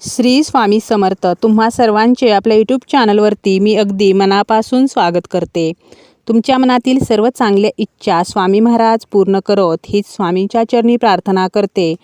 श्री स्वामी समर्थ. तुम्हा सर्वांचे आपल्या यूट्यूब चॅनलवरती मी अगदी मनापासून स्वागत करते. तुमच्या मनातील सर्व चांगल्या इच्छा स्वामी महाराज पूर्ण करोत हीच स्वामींच्या चरणी प्रार्थना करते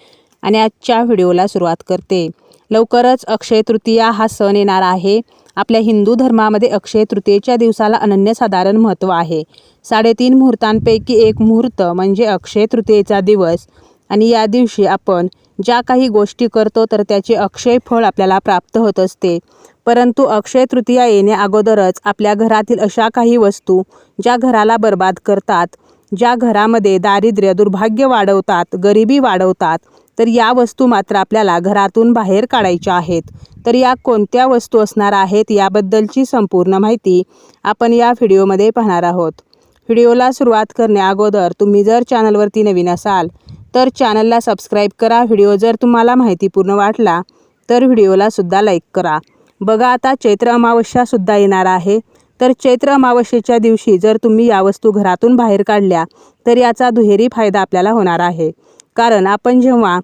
आणि आजच्या व्हिडिओला सुरुवात करते. लवकरच अक्षय तृतीया हा सण येणार आहे. आपल्या हिंदू धर्मामध्ये अक्षय तृतीयेच्या दिवसाला अनन्यसाधारण महत्त्व आहे. साडेतीन मुहूर्तांपैकी एक मुहूर्त म्हणजे अक्षय तृतीयेचा दिवस आणि या दिवशी आपण ज्या काही गोष्टी करतो तर त्याचे अक्षय फळ आपल्याला प्राप्त होत असते. परंतु अक्षय तृतीया येण्या अगोदरच आपल्या घरातील अशा काही वस्तू ज्या घराला बर्बाद करतात ज्या घरामध्ये दारिद्र्य दुर्भाग्य वाढवतात गरिबी वाढवतात तर या वस्तू मात्र आपल्याला घरातून बाहेर काढायच्या आहेत. तर या कोणत्या वस्तू असणार आहेत याबद्दलची संपूर्ण माहिती आपण या व्हिडिओमध्ये पाहणार आहोत. व्हिडिओला सुरुवात करण्या अगोदर तुम्ही जर चॅनलवरती नवीन असाल तर चॅनलला सबस्क्राईब करा. व्हिडिओ जर तुम्हाला माहितीपूर्ण वाटला तर व्हिडिओला सुद्धा लाईक करा. बघा आता चैत्र अमावस्यासुद्धा येणार आहे. तर चैत्र अमावस्येच्या दिवशी जर तुम्ही या वस्तू घरातून बाहेर काढल्या तर याचा दुहेरी फायदा आपल्याला होणार आहे. कारण आपण जेव्हा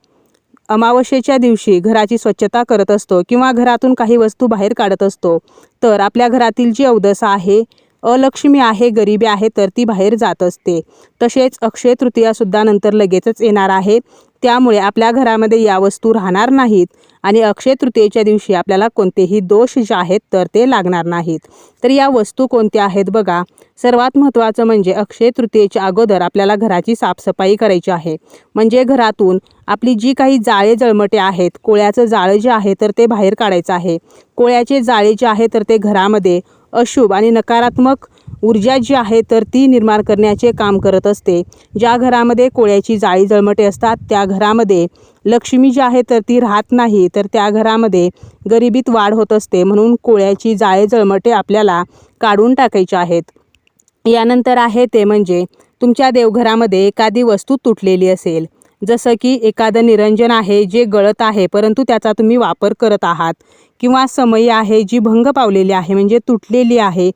अमावस्येच्या दिवशी घराची स्वच्छता करत असतो किंवा घरातून काही वस्तू बाहेर काढत असतो तर आपल्या घरातील जी अवदसा आहे अलक्ष्मी आहे गरिबी आहे तर ती बाहेर जात असते. तसेच अक्षय तृतीयासुद्धा नंतर लगेचच येणार आहे. त्यामुळे आपल्या घरामध्ये या वस्तू राहणार नाहीत आणि अक्षय तृतीयेच्या दिवशी आपल्याला कोणतेही दोष जे आहेत तर ते लागणार नाहीत. तर या वस्तू कोणत्या आहेत बघा. सर्वात महत्त्वाचं म्हणजे अक्षय तृतीयेच्या अगोदर आपल्याला घराची साफसफाई करायची आहे. म्हणजे घरातून आपली जी काही जाळे जळमटे आहेत कोळ्याचं जाळं जे आहे तर ते बाहेर काढायचं आहे. कोळ्याचे जाळे जे आहे तर ते घरामध्ये अशुभ आणि नकारात्मक ऊर्जा जी आहे तर ती निर्माण करण्याचे काम करत असते. ज्या घरामध्ये कोळ्याची जाळी जळमटे असतात त्या घरामध्ये लक्ष्मी जी आहे तर ती राहत नाही तर त्या घरामध्ये गरिबीत वाढ होत असते. म्हणून कोळ्याची जाळे जळमटे आपल्याला काढून टाकायचे आहेत. यानंतर आहे ते म्हणजे तुमच्या देवघरामध्ये एखादी वस्तू तुटलेली असेल. जसं की एखादं निरंजन आहे जे गळत आहे परंतु त्याचा तुम्ही वापर करत आहात. किंवा समयी आहे जी भंग पावलेली आहे म्हणजे तुटलेली आहे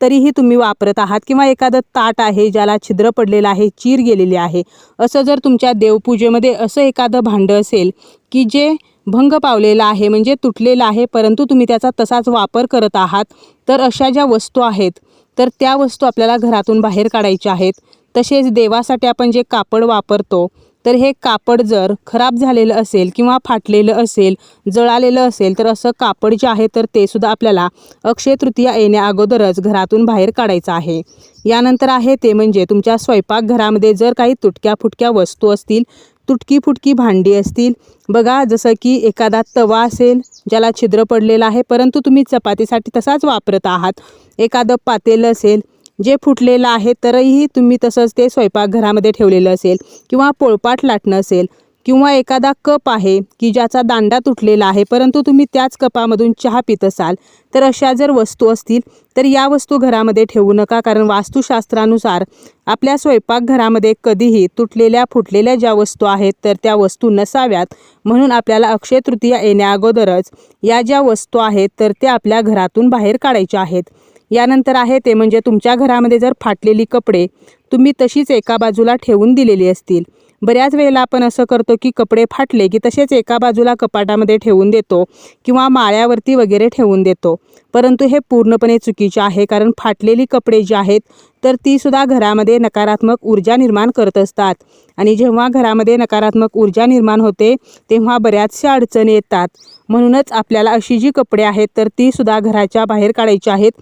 तरीही तुम्ही वापरत आहात किंवा एखादं ताट आहे ज्याला छिद्र पडलेलं आहे चीर गेलेली आहे असं जर तुमच्या देवपूजेमध्ये असं एखादं भांडं असेल की जे भंग पावलेलं आहे म्हणजे तुटलेलं आहे परंतु तुम्ही त्याचा तसाच वापर करत आहात तर अशा ज्या वस्तू आहेत तर त्या वस्तू आपल्याला घरातून बाहेर काढायच्या आहेत. तसेच देवासाठी आपण जे कापड वापरतो तर हे कापड जर खराब झालेलं असेल किंवा फाटलेलं असेल जळालेलं असेल तर असं कापड जे आहे तर ते सुद्धा आपल्याला अक्षय तृतीया येण्या अगोदरच घरातून बाहेर काढायचं आहे. यानंतर आहे ते म्हणजे तुमच्या स्वयंपाकघरामध्ये जर काही तुटक्या फुटक्या वस्तू असतील तुटकी फुटकी भांडी असतील बघा जसं की एखादा तवा असेल ज्याला छिद्र पडलेलं आहे परंतु तुम्ही चपातीसाठी तसाच वापरत आहात एखादं पातेलं असेल जे फुटलेलं आहे तरीही तुम्ही तसंच ते स्वयंपाकघरामध्ये ठेवलेलं असेल किंवा पोळपाट लाटणं असेल किंवा एखादा कप आहे की ज्याचा दांडा तुटलेला आहे परंतु तुम्ही त्याच कपामधून चहा पित असाल तर अशा जर वस्तू असतील तर या वस्तू घरामध्ये ठेवू नका. कारण वास्तुशास्त्रानुसार आपल्या स्वयंपाकघरामध्ये कधीही तुटलेल्या फुटलेल्या ज्या वस्तू आहेत तर त्या वस्तू नसाव्यात. म्हणून आपल्याला अक्षय तृतीया येण्याअगोदरच या ज्या वस्तू आहेत तर त्या आपल्या घरातून बाहेर काढायच्या आहेत. यानंतर आहे ते म्हणजे तुमच्या घरामध्ये जर फाटलेली कपडे तुम्ही तशीच एका बाजूला ठेवून दिलेली असतील. बऱ्याच वेळेला आपण असं करतो की कपडे फाटले की तसेच एका बाजूला कपाटामध्ये ठेवून देतो किंवा माळ्यावरती वगैरे ठेवून देतो. परंतु हे पूर्णपणे चुकीचे आहे कारण फाटलेली कपडे जी आहेत तर तीसुद्धा घरामध्ये नकारात्मक ऊर्जा निर्माण करत असतात. आणि जेव्हा घरामध्ये नकारात्मक ऊर्जा निर्माण होते तेव्हा बऱ्याचशा अडचणी येतात. म्हणूनच आपल्याला अशी जी कपडे आहेत तर तीसुद्धा घराच्या बाहेर काढायची आहेत.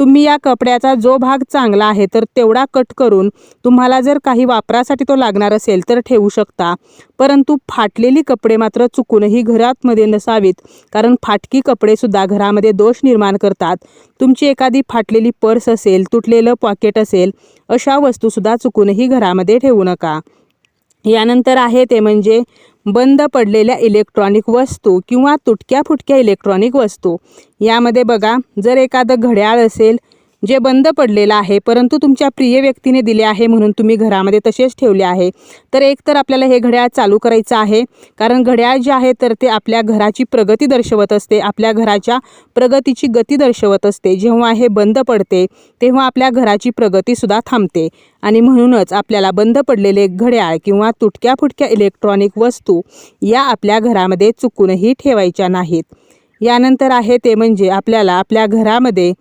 तुम्ही या कपड्याचा जो भाग चांगला आहे तर तेवढा कट करून तुम्हाला जर काही वापरासाठी तो लागणार असेल तर ठेवू शकता. परंतु फाटलेली कपडे मात्र चुकूनही घरातमध्ये नसावीत कारण फाटकी कपडेसुद्धा घरामध्ये दोष निर्माण करतात. तुमची एखादी फाटलेली पर्स असेल तुटलेलं पॉकेट असेल अशा वस्तूसुद्धा चुकूनही घरामध्ये ठेवू नका. यानंतर आहे ते म्हणजे बंद पडलेल्या इलेक्ट्रॉनिक वस्तू किंवा तुटक्या फुटक्या इलेक्ट्रॉनिक वस्तू. यामध्ये बघा जर एखादं घड्याळ असेल जे बंद पडलेलं आहे परंतु तुमच्या प्रिय व्यक्तीने दिले आहे म्हणून तुम्ही घरामध्ये तसेच ठेवले आहे. तर एक तर आपल्याला हे घड्याळ चालू करायचं आहे कारण घड्याळ जे आहे तर ते आपल्या घराची प्रगती दर्शवत असते आपल्या घराच्या प्रगतीची गती दर्शवत असते. जेव्हा हे बंद पडते तेव्हा आपल्या घराची प्रगतीसुद्धा थांबते. आणि म्हणूनच आपल्याला बंद पडलेले घड्याळ किंवा तुटक्या फुटक्या इलेक्ट्रॉनिक वस्तू या आपल्या घरामध्ये चुकूनही ठेवायच्या नाहीत. यानंतर आहे ते म्हणजे आपल्याला आपल्या घरामध्ये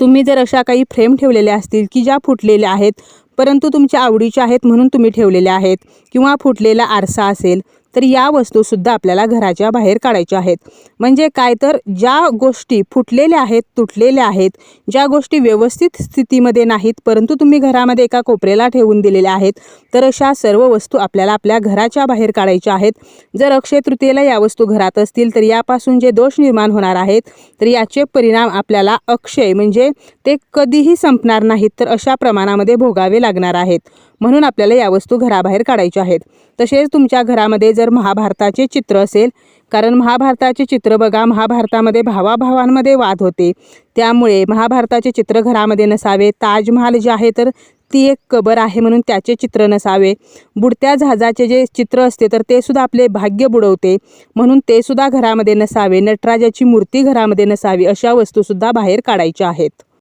तुम्ही जर अशा काही फ्रेम ठेवलेल्या असतील की ज्या फुटलेल्या आहेत परंतु तुमच्या आवडीच्या आहेत म्हणून तुम्ही ठेवलेल्या आहेत किंवा फुटलेला आरसा असेल तर या वस्तूसुद्धा आपल्याला घराच्या बाहेर काढायच्या आहेत. म्हणजे काय तर ज्या गोष्टी फुटलेल्या आहेत तुटलेल्या आहेत ज्या गोष्टी व्यवस्थित स्थितीमध्ये नाहीत परंतु तुम्ही घरामध्ये एका कोपऱ्याला ठेवून दिलेल्या आहेत तर अशा सर्व वस्तू आपल्याला आपल्या घराच्या बाहेर काढायच्या आहेत. जर अक्षय तृतीयेला या वस्तू घरात असतील तर यापासून जे दोष निर्माण होणार आहेत तर याचे परिणाम आपल्याला अक्षय म्हणजे ते कधीही संपणार नाहीत तर अशा प्रमाणामध्ये भोगावे लागणार आहेत. म्हणून आपल्याला या वस्तू घराबाहेर काढायच्या आहेत. तसेच तुमच्या घरामध्ये जर महाभारताचे चित्र असेल कारण महाभारताचे चित्र बघा महाभारतामध्ये भावाभावांमध्ये वाद होते. त्यामुळे महाभारताचे चित्र घरामध्ये नसावे. ताजमहाल जे आहे तर ती एक कबर आहे म्हणून त्याचे चित्र नसावे. बुडत्या जहाजाचे जे चित्र असते तर ते सुद्धा आपले भाग्य बुडवते. म्हणून ते सुद्धा घरामध्ये नसावे. नटराजाची मूर्ती घरामध्ये नसावी अशा वस्तूसुद्धा बाहेर काढायच्या आहेत.